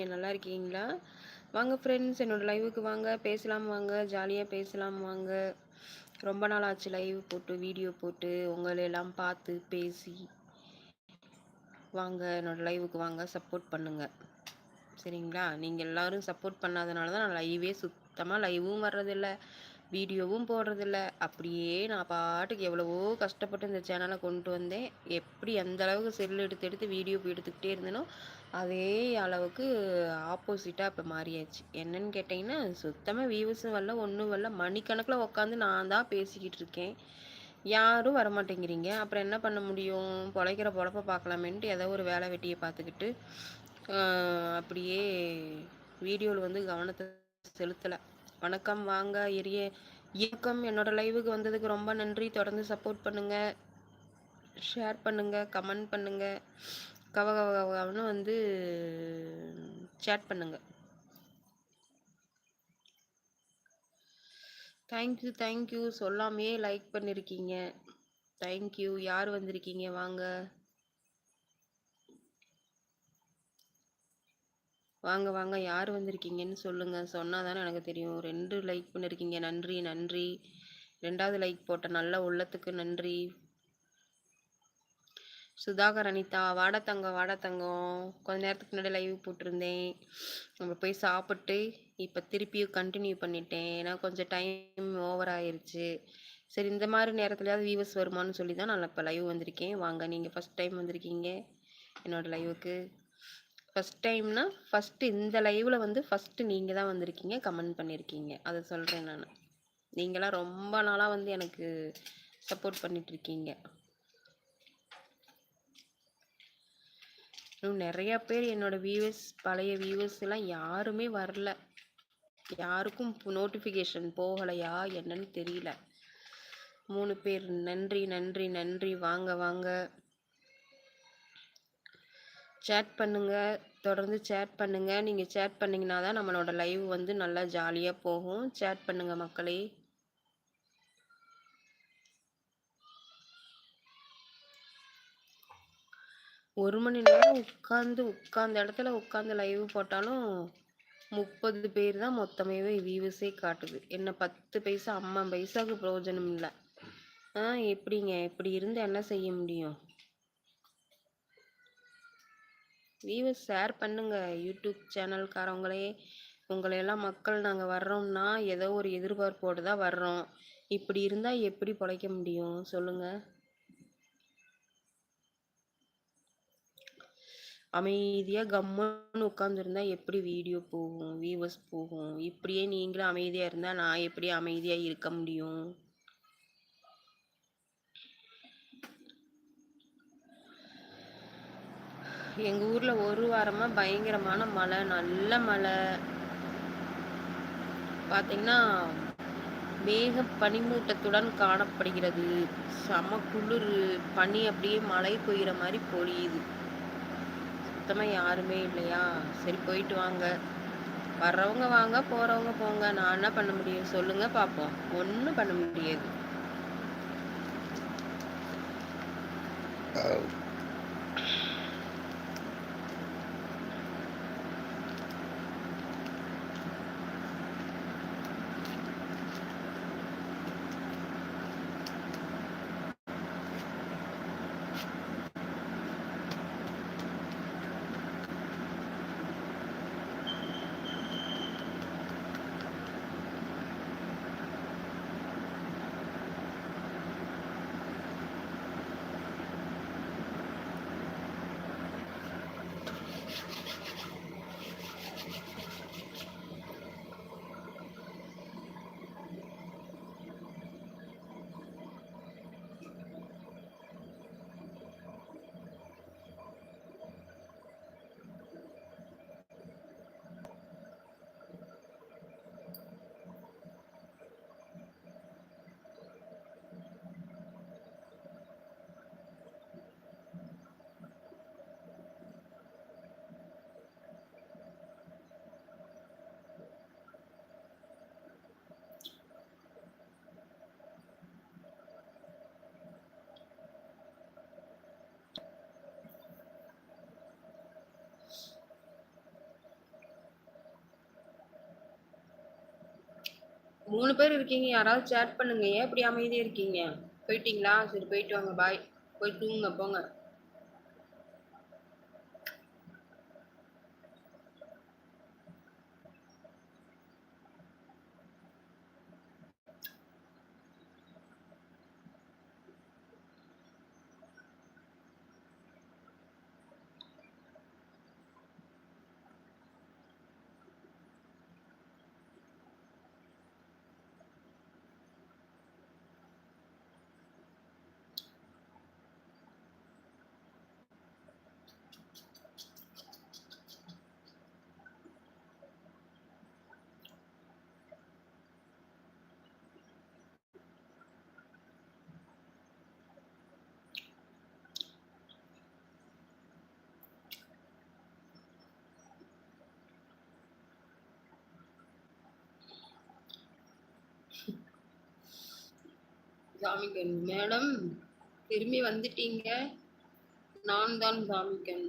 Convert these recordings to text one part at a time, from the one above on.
இருக்கீங்க நல்லா இருக்கீங்களா? வாங்க ஃப்ரெண்ட்ஸ் என்னோடய லைவுக்கு வாங்க. பேசலாம் வாங்க. ஜாலியாக பேசலாம் வாங்க. ரொம்ப நாள் ஆச்சு லைவ் போட்டு வீடியோ போட்டு உங்களை எல்லாம் பார்த்து பேசி. வாங்க என்னோடய லைவுக்கு வாங்க. சப்போர்ட் பண்ணுங்கள் சரிங்களா? நீங்கள் எல்லோரும் சப்போர்ட் பண்ணாதனால தான் நான் லைவே சுத்தமாக லைவும் வர்றதில்லை. வீடியோவும் போடுறதில்ல. அப்படியே நான் பாட்டுக்கு எவ்வளவோ கஷ்டப்பட்டு இந்த சேனலை கொண்டு வந்தேன். எப்படி எந்த அளவுக்கு செல் எடுத்து எடுத்து வீடியோ எடுத்துக்கிட்டே இருந்தேனோ அதே அளவுக்கு ஆப்போசிட்டாக இப்போ மாறியாச்சு. என்னன்னு கேட்டிங்கன்னா சுத்தமாக வியூஸும் வரல ஒன்றும் வரல. மணிக்கணக்கில் உட்காந்து நான் தான் பேசிக்கிட்டு இருக்கேன். யாரும் வரமாட்டேங்கிறீங்க. அப்புறம் என்ன பண்ண முடியும்? பொழைக்கிற பொழப்ப பார்க்கலாமேன்ட்டு ஏதோ ஒரு வேலை வெட்டியை பார்த்துக்கிட்டு அப்படியே வீடியோவில் வந்து கவனத்தை செலுத்தலை. வணக்கம் வாங்க எரிய இயக்கம். என்னோட லைவுக்கு வந்ததுக்கு ரொம்ப நன்றி. தொடர்ந்து சப்போர்ட் பண்ணுங்க. ஷேர் பண்ணுங்க கமெண்ட் பண்ணுங்க. கவ கவ கவன்னு வந்து சேட் பண்ணுங்க. தேங்க்யூ தேங்க்யூ சொல்லாமே லைக் பண்ணியிருக்கீங்க தேங்க்யூ யார் வந்திருக்கீங்க? வாங்க. வாங்க வாங்க யார் வந்திருக்கீங்கன்னு சொல்லுங்க. சொன்னால் தானே எனக்கு தெரியும். ரெண்டு லைக் பண்ணியிருக்கீங்க நன்றி நன்றி. ரெண்டாவது லைக் போட்ட நல்ல உள்ளத்துக்கு நன்றி. சுதாகர் அனிதா வாடத்தங்கம் வாடத்தங்கம் கொஞ்ச நேரத்துக்கு முன்னாடி லைவ் போட்டிருந்தேன். நம்ம போய் சாப்பிட்டு இப்போ திருப்பியும் கண்டினியூ பண்ணிட்டேன். ஏன்னா கொஞ்சம் டைம் ஓவர் ஆயிடுச்சு சரி இந்த மாதிரி நேரத்துலையாவது வியூவர்ஸ் வருமானு சொல்லி தான் நான் இப்போ லைவ் வந்திருக்கேன். வாங்க நீங்கள் ஃபஸ்ட் டைம் வந்திருக்கீங்க. என்னோடய லைவுக்கு ஃபஸ்ட் டைம்னா ஃபஸ்ட்டு இந்த லைவில் வந்து ஃபஸ்ட்டு நீங்கள் தான் வந்திருக்கீங்க கமெண்ட் பண்ணியிருக்கீங்க அதை சொல்கிறேன் நான். நீங்களாம் ரொம்ப நாளாக வந்து எனக்கு சப்போர்ட் பண்ணிகிட்ருக்கீங்க இன்னும் நிறையா பேர் என்னோடய வியூவர்ஸ் பழைய வியூவர்ஸ் எல்லாம் யாருமே வரல. யாருக்கும் நோட்டிஃபிகேஷன் போகலையா என்னன்னு தெரியல. மூணு பேர் நன்றி நன்றி நன்றி வாங்க வாங்க. சேட் பண்ணுங்கள் தொடர்ந்து சேட் பண்ணுங்கள் நீங்கள் சேட் பண்ணிங்கன்னா தான் நம்மளோட லைவ் வந்து நல்லா ஜாலியாக போகும். சேட் பண்ணுங்கள் மக்களே. ஒரு மணி நேரம் உட்காந்து உட்காந்த இடத்துல உட்காந்து லைவ் போட்டாலும் முப்பது பேர் தான் மொத்தமாகவே வியூஸே காட்டுது. என்ன பத்து பைசா ஐம்பது பைசாவுக்கு பிரயோஜனம் இல்லை. ஆ எப்படிங்க? இப்படி இருந்து என்ன செய்ய முடியும்? வியூவர்ஸ் ஷேர் பண்ணுங்க. யூடியூப் சேனல்காரவங்களே உங்களையெல்லாம் மக்கள் நாங்கள் வர்றோம்னா ஏதோ ஒரு எதிர்பார்ப்போடு தான் வர்றோம். இப்படி இருந்தால் எப்படி பிழைக்க முடியும்? சொல்லுங்கள் அமைதியாக கம்முன்னு உட்காந்துருந்தா எப்படி வீடியோ போகும் வியூவர்ஸ் போகும்? இப்படியே நீங்களும் அமைதியாக இருந்தால் நான் எப்படி அமைதியாக இருக்க முடியும்? எங்கள் ஊரில் ஒரு வாரமாக பயங்கரமான மழை நல்ல மழை. பார்த்தீங்கன்னா மேக பனிமூட்டத்துடன் காணப்படுகிறது. செம குளிர் பனி அப்படியே மழை பெய்கிற மாதிரி பொழியுது. சுத்தமாக யாருமே இல்லையா? சரி போயிட்டு வாங்க. வர்றவங்க வாங்க போகிறவங்க போங்க. நான் என்ன பண்ண முடியும்? சொல்லுங்கள் பார்ப்போம் ஒன்றும் பண்ண முடியாது. மூணு பேர் இருக்கீங்க. யாராவது சேட் பண்ணுங்க. ஏன் இப்படி அமைதியாக இருக்கீங்க? போயிட்டீங்களா? சரி போயிட்டு வாங்க. பாய் போய் தூங்க போங்க. ஜாமிகன் மேடம் திரும்பி வந்துட்டீங்க. நான் தான் ஜாமிகன்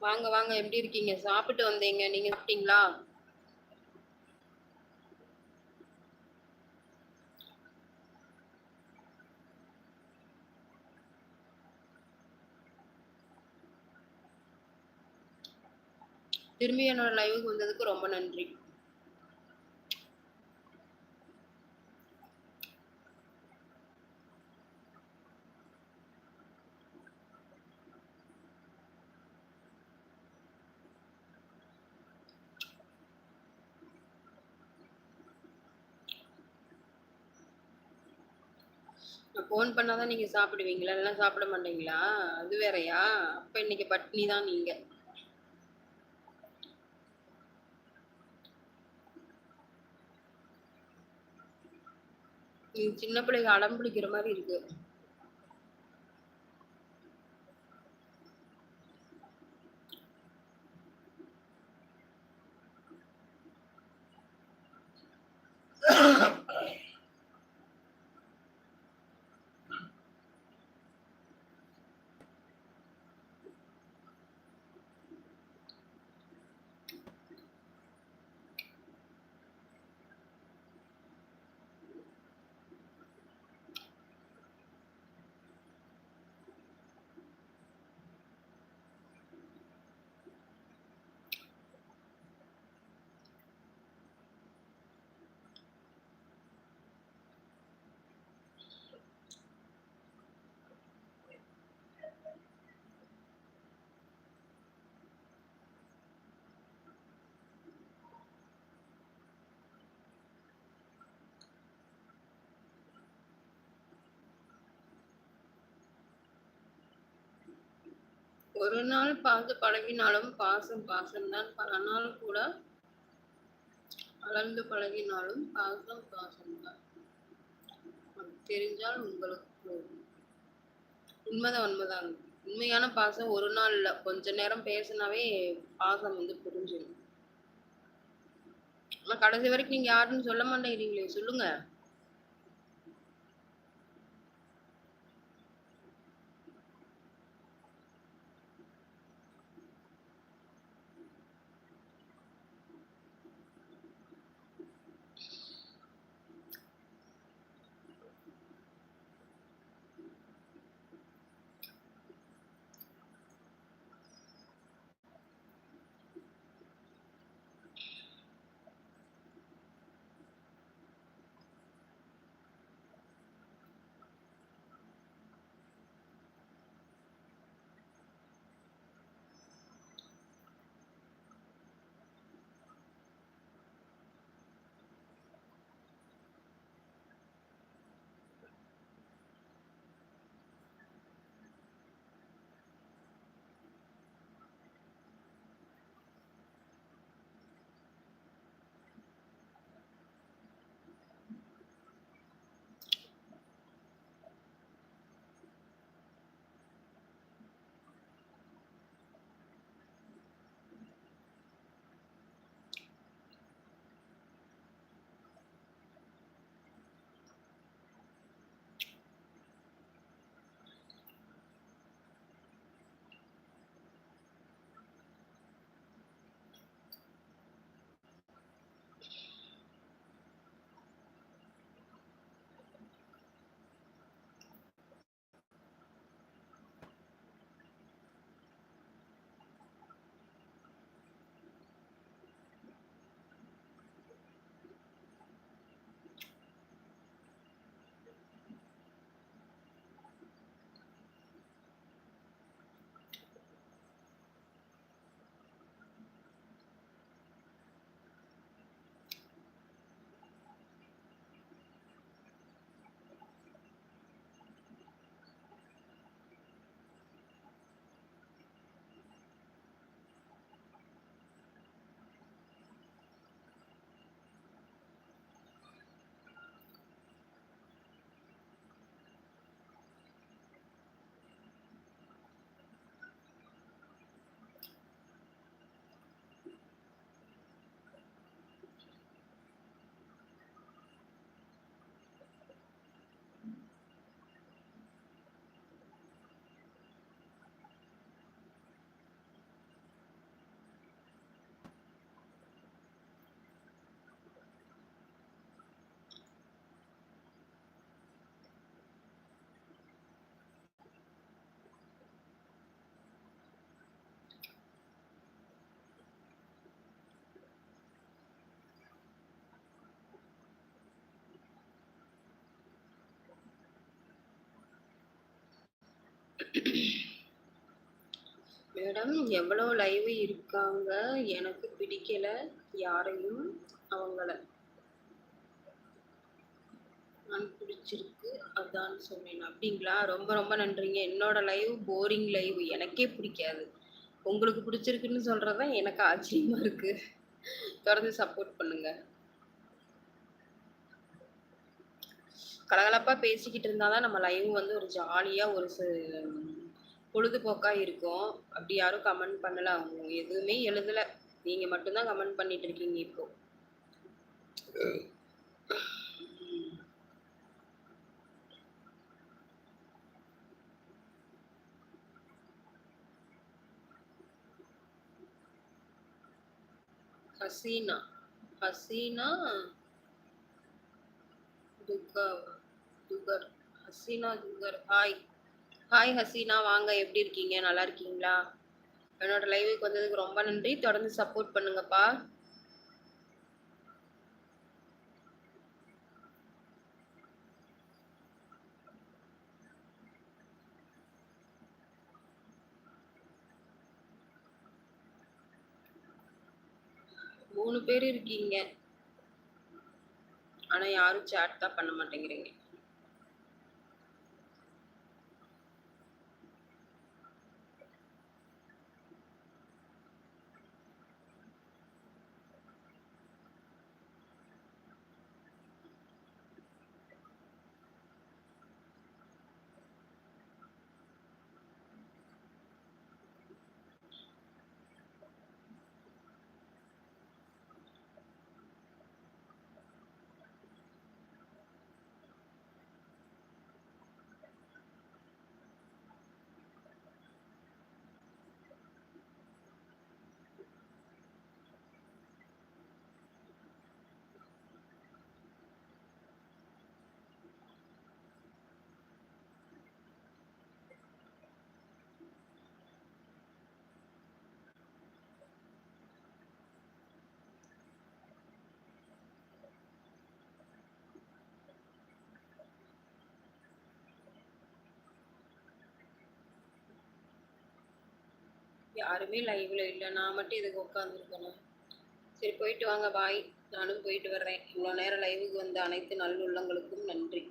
வாங்க வாங்க எப்படி இருக்கீங்க? சாப்பிட்டு வந்தீங்க. நீங்க சாப்பிட்டீங்களா? திரும்பி என்னோட லைவுக்கு வந்ததுக்கு ரொம்ப நன்றி. நான் ஃபோன் பண்ணாதான் நீங்க சாப்பிடுவீங்களா? எல்லாம் சாப்பிட மாட்டீங்களா? அது வேறயா? அப்ப இன்னைக்கு பட்னி தான் நீங்க. நீங்க சின்ன பிள்ளைங்க அடம் பிடிக்கிற மாதிரி இருக்கு. ஒரு நாள் பார்த்து பழகினாலும் பாசம் பாசம்தான். நாள் கூட வளர்ந்து பழகினாலும் பாசம் பாசம்தான். தெரிஞ்சால் உங்களுக்கு உண்மைதான் உண்மைதான். உண்மையான பாசம் ஒரு நாள் இல்ல. கொஞ்ச நேரம் பேசினாவே பாசம் வந்து புரிஞ்சிடும் ஆனா கடைசி வரைக்கும் நீங்க யாருன்னு சொல்ல மாட்டேங்கிறீங்களே சொல்லுங்க. மேடம் எவ்வளோ லைவ் இருக்காங்க? எனக்கு பிடிக்கல யாரையும் அவங்கள. நான் பிடிச்சிருக்கு அதான் சொன்னேன். அப்படிங்களா? ரொம்ப ரொம்ப நன்றிங்க. என்னோட லைவ் போரிங் லைவ் எனக்கே பிடிக்காது. உங்களுக்கு பிடிச்சிருக்குன்னு சொல்கிறது தான் எனக்கு ஆச்சரியமாக இருக்குது தொடர்ந்து சப்போர்ட் பண்ணுங்கள் கலகலப்பாக பேசிக்கிட்டு இருந்தால் தான் நம்ம லைவ் வந்து ஒரு ஜாலியாக ஒரு ச- இருக்கும். அப்படி யாரும் கமெண்ட் பண்ணலை. அவங்க எதுவுமே எழுதலை. நீங்கள் மட்டும்தான் கமெண்ட் பண்ணிட்டு இருக்கீங்க இப்போ. ஹசீனா. ஹசீனா. துக்காவா துகர் ஹசீனா துகர் ஹாய் ஹாய் ஹசீனா. வாங்க எப்படி இருக்கீங்க? நல்லா இருக்கீங்களா? என்னோட லைவுக்கு வந்ததுக்கு ரொம்ப நன்றி. தொடர்ந்து சப்போர்ட் பண்ணுங்கப்பா. மூணு பேர் இருக்கீங்க. ஆனா யாரும் சேட் தான் பண்ண மாட்டேங்கிறீங்க. யாருமே லைவ்ல இல்லை. நான் மட்டும் இதுக்கு உட்காந்துருக்கணும் சரி போயிட்டு வாங்க பாய் நானும் போயிட்டு வர்றேன். இவ்வளோ நேரம் லைவுக்கு வந்த அனைத்து நல்லுள்ளங்களுக்கும் நன்றி.